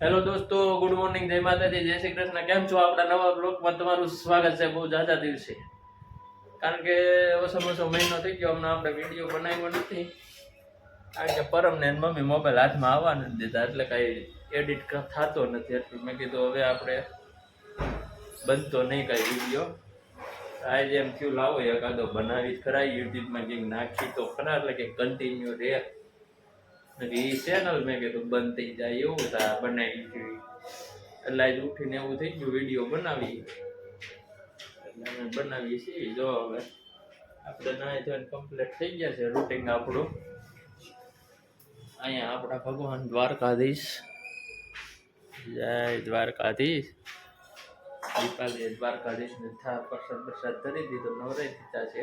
Hello દોસ્તો good morning જય માતાજી, જય શ્રી કૃષ્ણ. કેમ છો? આપણા નવા બ્લોગમાં તમારું સ્વાગત છે, બહુ જાજા દિવસે. કારણ કે ઓછો ઓછો મહિનો થઈ ગયો, હમણાં આપણે વીડિયો બનાવ્યો નથી. કારણ કે પરમ ને મમ્મી મોબાઈલ હાથમાં આવવા નથી દેતા, એટલે કાંઈ એડિટ થતો નથી. એટલે મેં કીધું હવે આપણે બનતો નહીં કાંઈ વીડિયો આજે એમ થયું, લાવો એકાદો બનાવી જ ખરા યુટ્યુબમાં કંઈક નાખી તો ખરા, એટલે કે કન્ટિન્યુ રહે એ ચેનલ મેં કીધું બંધ થઈ જાય એવું હતા બનાવી જોઈ એટલે આજે ઉઠીને એવું થઈ ગયું, વીડિયો બનાવી એટલે અમે બનાવીએ છીએ, જો હવે. આપણે નાય ધોઈને કમ્પ્લીટ થઈ ગયા છે રૂટિંગ આપણું. અહીંયા આપણા ભગવાન દ્વારકાધીશ. જય દ્વારકાધીશ. દીપાલી દ્વારકાધીશને થા પ્રસાદ પ્રસાદ કરી દીધો નવરાઈ દીધા છે.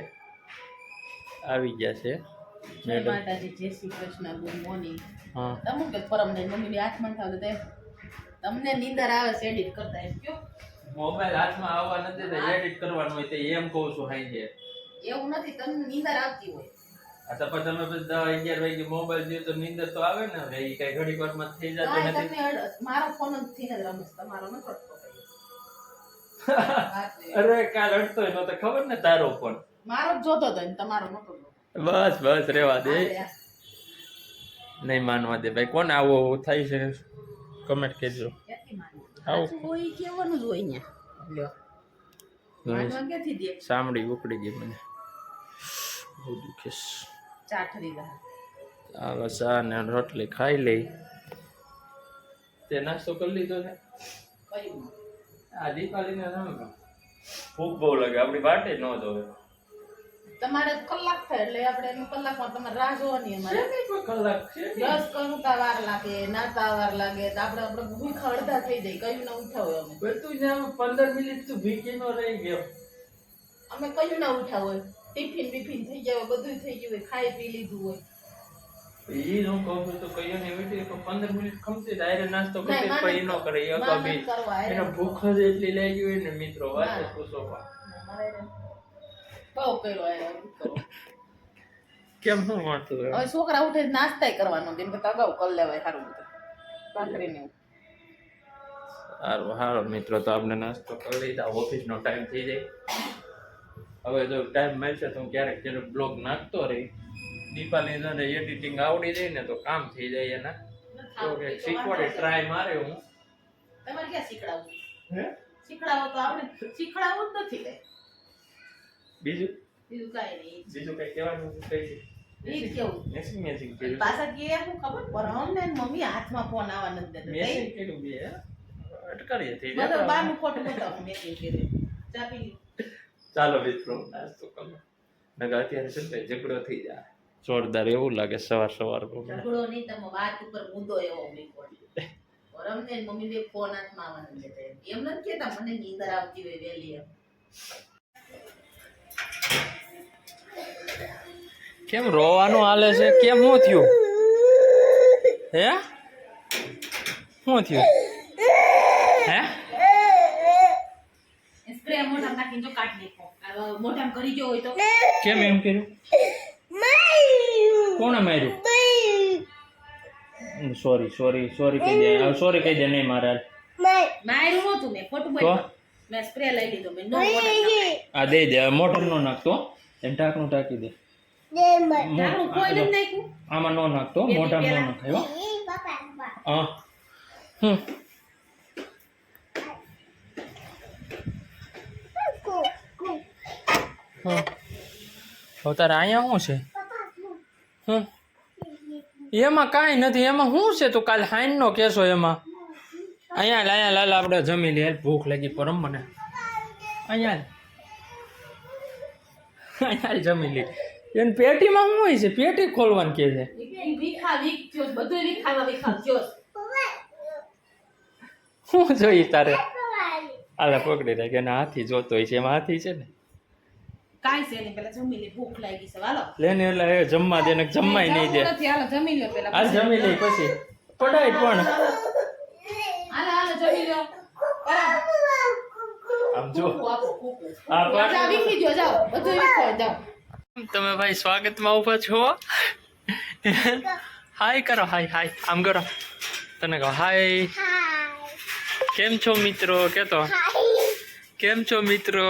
આવી ગયા છે. જય માતાજી. જય શ્રી કૃષ્ણ ગુડ મોર્નિંગ. હા. અમુક પરમ ને મમ્મી હાથમાં થાવ તે તમને નીંદર આવે છે એડિટ કરતા એમ કયો? મોબાઈલ હાથમાં આવવા નથી તો એડિટ કરવાનું હોય તો એમ કહું છું હાઈ એવું નથી તમને નીંદર આવતી હોય. આ તો પછી તમે દસ અગિયાર વાગે મોબાઈલ જોયો તો નીંદર તો આવે ને હવે એ કઈ ઘડી વારમાં થઈ જતો નથી. તમને મારો ફોન જ થી જ રમસ તમારો ન નહીં. અરે કાલ અડતો નતો ખબર ને તારો પણ મારો જ જોતો હતો ને તમારો નતો. બસ બસ રેવા દે. નહીં માનવા દે. ભાઈ કોને આવો? થાય છે. કમેન્ટ કરજો? આવું. સાંભળી ઉકળી ગઈ મને. બહુ દુખે છે. ચા ઠરી ચાલો ચા ને રોટલી ખાઈ લઈ તે નાસ્તો કરી લીધો ને? આ દીપાલીને ને ભૂખ બહુ લાગે. આપણી વાટે ન જોવે. તમારે કલાક થાય એટલે આપણે એનું કલાકમાં તમારે રાહ જોવાની અમારે. કલાક? દસ કરતા વાર લાગે નાતા વાર લાગે તો આપણે આપણે ભૂખ અડધા થઈ જાય કયું ના ઉઠ્યા અમે. બધું જ પંદર મિનિટ તો ભીખી નો રહી ગયો. અમે કયું ના હોય? ટિફિન બિફિન થઈ ગયા હોય બધું થઈ ગયું હોય ખાઈ પી લીધું હોય. ઈ હું કહું છું તો કહીએ ને એવી રીતે પંદર મિનિટ ખમતી ડાયરેક્ટ નાસ્તો પછી ન કરે એ. ભૂખ જ એટલી લાગી હોય ને મિત્રો વાત પૂછો. બહુ કર્યો કેમ શું વાંચતું હવે છોકરા ઉઠે નાસ્તાય કરવાનો તેમ કે અગાઉ કરી લેવાય સારું બધું. ભાખરીને સારું સારું. મિત્રો તો આપણે નાસ્તો કરી લીધા. ઓફિસનો ટાઈમ થઈ જાય. હવે જો ટાઈમ મળશે તો હું ક્યારેક ક્યારેક બ્લોગ નાખતો રહી દીપાલી જોડે એડિટિંગ આવડી જાય ને તો કામ થઈ જાય એના. તો કે શીખવાડે ટ્રાય મારે હું. તમારે ક્યાં શીખડાવું હે? શીખડાવો તો આપણે શીખડાવું જ નથી બીજું? બીજું કાઈ નહીં. બીજું કઈ કહેવાનું કઈ છે? પાછા કે ખબર? ને મમ્મી હાથમાં ફોન આવવા નથી. દેતા બે બતાવો મેં ચાલો મિત્રો નાસ્તો કરો નકર અત્યારે શું થાય ઝઘડો થઈ જાય. જોરદાર એવું લાગે સવાર સવાર ઝઘડો નહીં તમે વાત ઉપર મુદ્દો એવો. પર અમને મમ્મી બે ફોન હાથમાં આવવાનું. એમ નથી કેતા મને નીંદર આવતી હોય વહેલી એમ. કેમ રોવાનું હાલે છે? કેમ શું થયું? હે? શું થયું? હે? કેમ એમ કર્યું? કોણે માર્યું? સોરી સોરી સોરી કહી દે. સોરી કહી દે નહીં મારે માર્યું નહોતું મેં ખોટું મેં સ્પ્રે લઈ લીધો મેં નો મોઢા આ દે દે મોટર નો નાખતો એને ટાંકનું ટાંકી દે ઢાંકણું કોઈ નથી નાખ્યું આમાં નો નાખતો બે દી મોઢામાં નો પહેલા. નાખાય હો હા હમ હા હવે તારે અહીંયા શું છે હમ એમાં કાંઈ નથી એમાં શું છે તું કાલે હાઈનનો કેસો એમાં અહીંયા અહીંયા લાલ આપણે જમી લે ભૂખ લાગી પરમ મને. અહીંયા. અહીંયા જમી લે એને પેટીમાં શું હોય છે? પેટી ખોલવાનું કે છે. શું જોઈએ તારે? આલા પકડી રાખે. એના હાથી જોતો હોય છે. એમાં હાથી છે ને? કાંઈ છે નહીં પેલા જમી લે ભૂખ લાગી છે. હાલો. લેને એટલે એ જમવા દે ને જમવાય નહીં દે. જમવું જમી લે પેલા હાલ જમી લે પછી. પડાય પણ. હાલો હાલો જમી લો. આમ જો. આ વીખી દ્યો, જાઓ બધું વીખો જાઓ તમે ભાઈ સ્વાગતમાં ઊભા છો? હાય કરો હાય હાય. આમ કરો. તને કહો હાય. કેમ છો મિત્રો? કેતો? કેમ છો મિત્રો?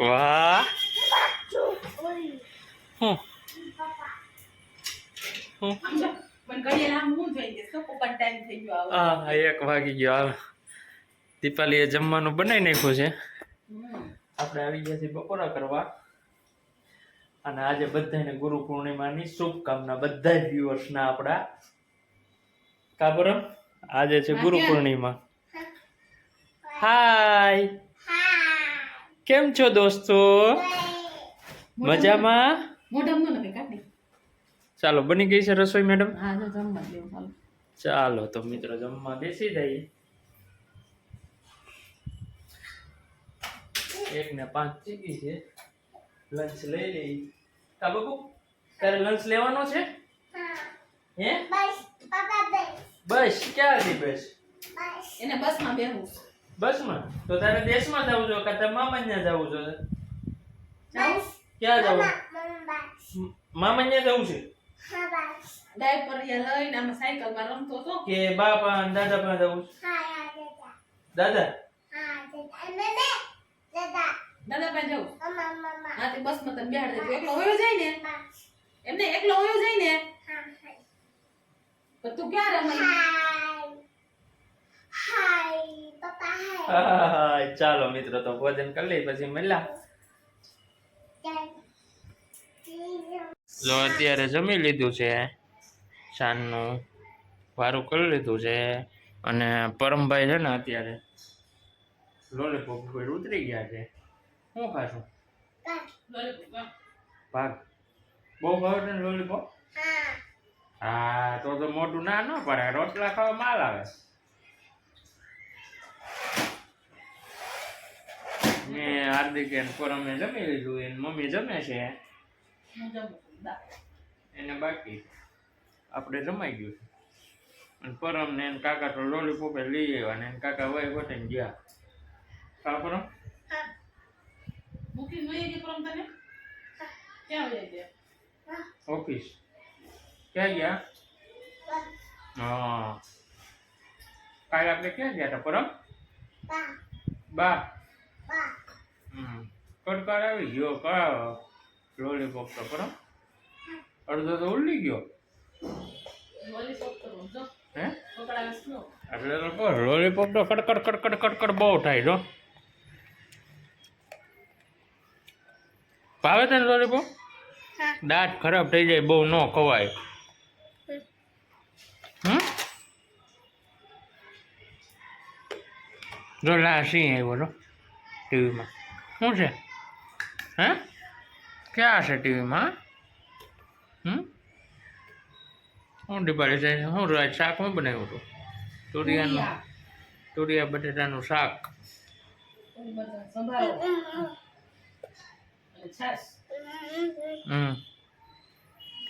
વાહ. હું. હું? જો, હું એક વાગી ગયો હાલ દીપાલીએ જમવાનું બનાવી નાખ્યું છે. આપણે આવી ગયા છીએ બપોરા કરવા. અને આજે બધાને ગુરુ પૂર્ણિમાની શુભકામના બધા વ્યુઅર્સના આપણા. કાબરમ આજે છે ગુરુ પૂર્ણિમા. હાય કેમ છો દોસ્તો? મજામાં? મોઢામાં ન નખાય, કાઢી. ચાલો બની ગઈ છે રસોઈ મેડમ? જમવા ચાલો. ચાલો તો મિત્રો જમવા બેસી જઈએ એક ને પાંચ ચીકી છે. લંચ લઈ લઈ કા બકુ તારે લંચ લેવાનો છે? હે. બસ ક્યાંથી બસ. એને બસમાં બેહવું બસમાં? તો તારે દેશમાં જવું છો કે તારે મામા ત્યાં જવું જો ક્યાં જવું? મામા ત્યાં જવું છે? ડાયપર એ લઈને આમાં સાયકલમાં રમતો હતો કે બાપા અને દાદા પાસે જવું છે. દાદા. દાદા? પાસે જવું હા તે બસમાં તમે બેહાડ દેજો એકલો હોયો જાય ને? એમને એકલો હોયો જાય ને? પણ તું ક્યાં રમે હા, ચાલો મિત્રો તો ભોજન કરી લઈ પછી મળ્યા. જો અત્યારે જમી લીધું છે, સાંજનું વારું કરી લીધું છે અને પરમભાઈ છે ને અત્યારે લોલીપોપ ઉપર ઉતરી ગયા છે. શું ખાશું? ભાગ. બહુ ભાવે છે ને લોલીપોપ? હા, તો તો મોટું ના ન પડે રોટલા ખાવા માલ આવે. મેં હાર્દિક એને પરમે જમી લીધું, એની મમ્મી જમે છે. એને બાકી. આપણે જમાઈ ગયું છે. અને પરમ ને એને કાકા તો લોલીપોપે લઈ આવ્યા ને એને કાકા વય વટે ગયા. કા પરમ? મૂકી વહી ગઈ પરમ તને? ક્યાં વહી ગયા ઓફિસ. ક્યાં ગયા? હા. કાલે આપણે ક્યાં ગયા હતા પરમ? બા. હમ. કડકાર આવી ગયો કા? લોલીપોપ તો પરમ? અડધો તો ઉડી ગયો. હે? એટલે તો લોલીપોપ તો કડકડ કડકડ કડકડ બહુ થાય જો. ભાવે તને લોલીપોપ દાંત ખરાબ થઈ જાય બહુ ન ખવાય. હમ. જો લા સિંહ આવ્યો છો ટીવીમાં. શું છે? હે? ક્યાં છે ટીવીમાં હમ હું ડિપાડી છે શું રાજ શાક હું બનાવ્યું હતું? તુરિયાનું તુરિયા બટેટાનું શાક. હમ.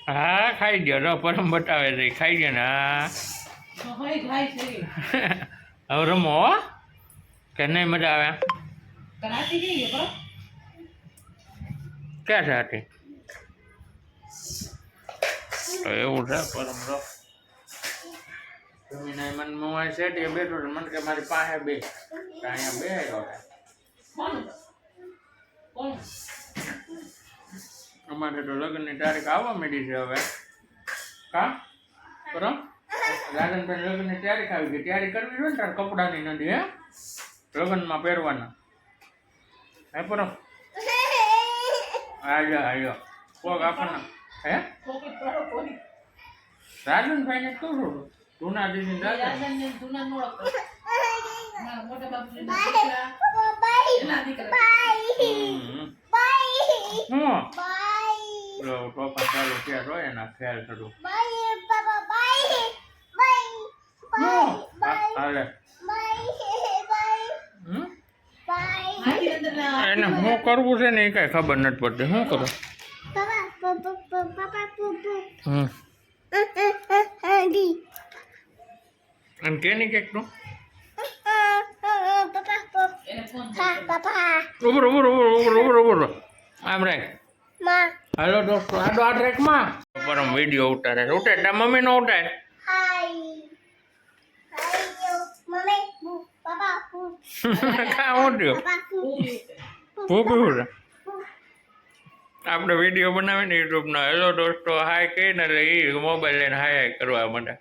હા ખાઈ ગયો. રો પરમ બતાવે છે. ખાઈ ગયો ને હા. હવે રમો કે નહીં મજા આવે? ક્યાં છે આટી એવું છે? પરમ રો જમીને મને મોબાઈલ સેટ એ બેઠો છે મને કે મારી પાસે બે. અહીંયા બે કોણ અમારે તો લગ્નની તારીખ આવવા માંડી છે હવે. કા પરમ રાધનભાઈ લગ્નની તારીખ આવી ગઈ. તૈયારી કરવી જોઈએ ને તારે કપડાની નથી હે? લગ્નમાં પહેરવાના. હે પરમ? આજો આજો કોક આપણને હે? કોકે કરો કોની રાજનભાઈ. ને શું છું જૂના દીદી એને શું કરવું છે ને એ કઈ ખબર નથી પડતી. શું કરું? હમ. અને કેની કેકનું ઉભર ઉભર ઉભર ઉભર ઉભર ઉભર આમ રાખ. હાલો દોસ્તો આડો આ ટ્રેકમાં. પરમ વીડિયો ઉતારે ઉતારે તાર મમ્મી નો કાં હું થયું છે. આપણે વીડિયો બનાવીને યુટ્યુબનો. હેલો દોસ્તો હાય કહીને એટલે એ મોબાઈલ લઈને હાય હાય કરવા માટે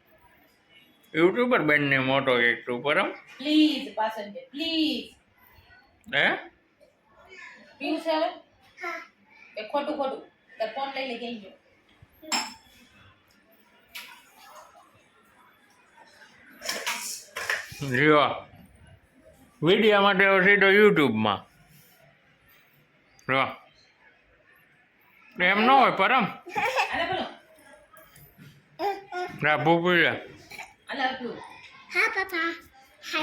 યુટ્યુબર બેનને મોટો એક તું પરમ પ્લીઝ બે પ્લીઝ હે? પીવું છે હવે? એ ખોટું ખોટું. તે ફોન લઈ લે ગઈ જો. વીડિયો માટે સીધો યુટ્યુબમાં. જો. એમ ન હોય પરમ. રાભુ આલે આપ્યું.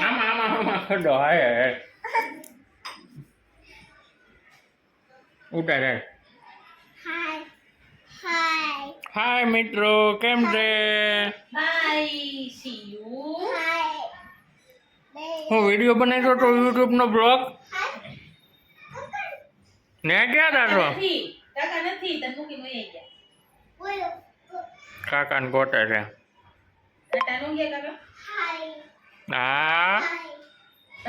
આમાં આમાં આમાં ખડો. હાય હાય ઉતારે હાય. મિત્રો. કેમ છે? બાય. સી યુ હું વીડિયો બનાવ્યો તો યુટ્યુબનો બ્લોગ ને ક્યાં દાદો નથી. કાકા નથી તો મૂકી મય ગયા. કાકાને ગોટે છે. કાકા નું ગયા કાકા? હા?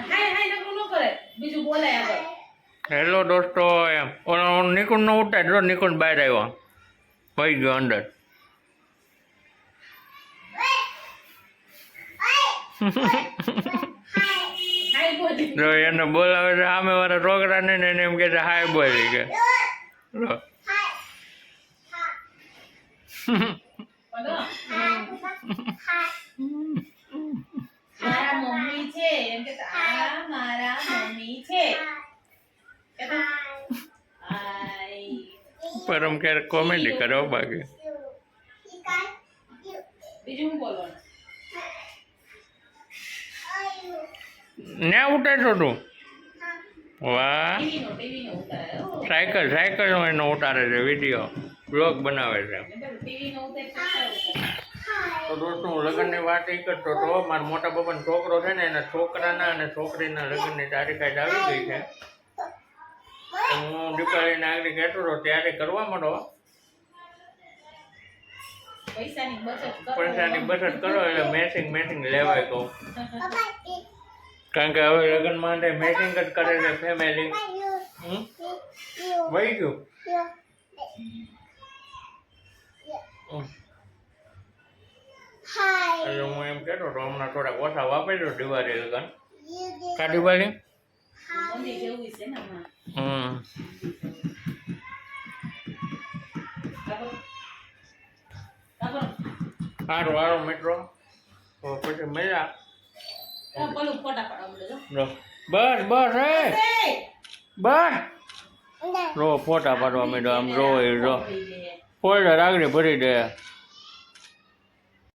હાય હાય નકરું ન કરે. બીજું બોલાય આગળ. હેલો દોસ્તો એમ. ઓલો નિકુંજ નો ઉઠાય જો નિકુંજ બહાર આવ્યો. વહી ગયો અંદર. જો એને બોલાવે છે સામે વાળા છોકરાને ને એને એમ કે છે હાય બોલી કે. લો. બોલો મારા મમ્મી છે એમ કે આ મારા મમ્મી છે કહેતો, હાય પરમ ક્યારેક કોમેડી કરો બાકી બીજું હું બોલવાનું ને ઉઠાડશો તું વાહ. સાયકલ સાયકલ એનો ઉતારે છે વીડિયો બ્લોગ બનાવે છે. તો દોસ્તો હું લગ્નની વાત એ કરતો હતો. મારા મોટા બાબાનો છોકરો છે ને એના છોકરાના અને છોકરીના લગ્નની તારીખ આજ આવી ગઈ છે. હું દીપાવલીને આગળ કહેતો હતો ત્યારે કરવા માંડો. પૈસાની બચત કરો. પૈસાની બચત કરો એટલે મેચિંગ મેચિંગ લેવાય કહું કારણ કે હવે લગ્ન માટે મેચિંગ જ કરે છે ફેમિલી હમ? વહી ગયું? હમ. એટલે હું એમ કહેતો હતો હમણાં થોડાક ઓછા વાપરજો દિવાળી લગ્ન. કા દિવાળી? હમ. સારું સારું મિત્રો. તો પછી મળ્યા હા, પેલું ફોટા. બસ બસ હે એ! બસ રો ફોટા પાડવા માંડ્યો આમ રો એ રો. ફોલ્ડર આગળ ભરી દે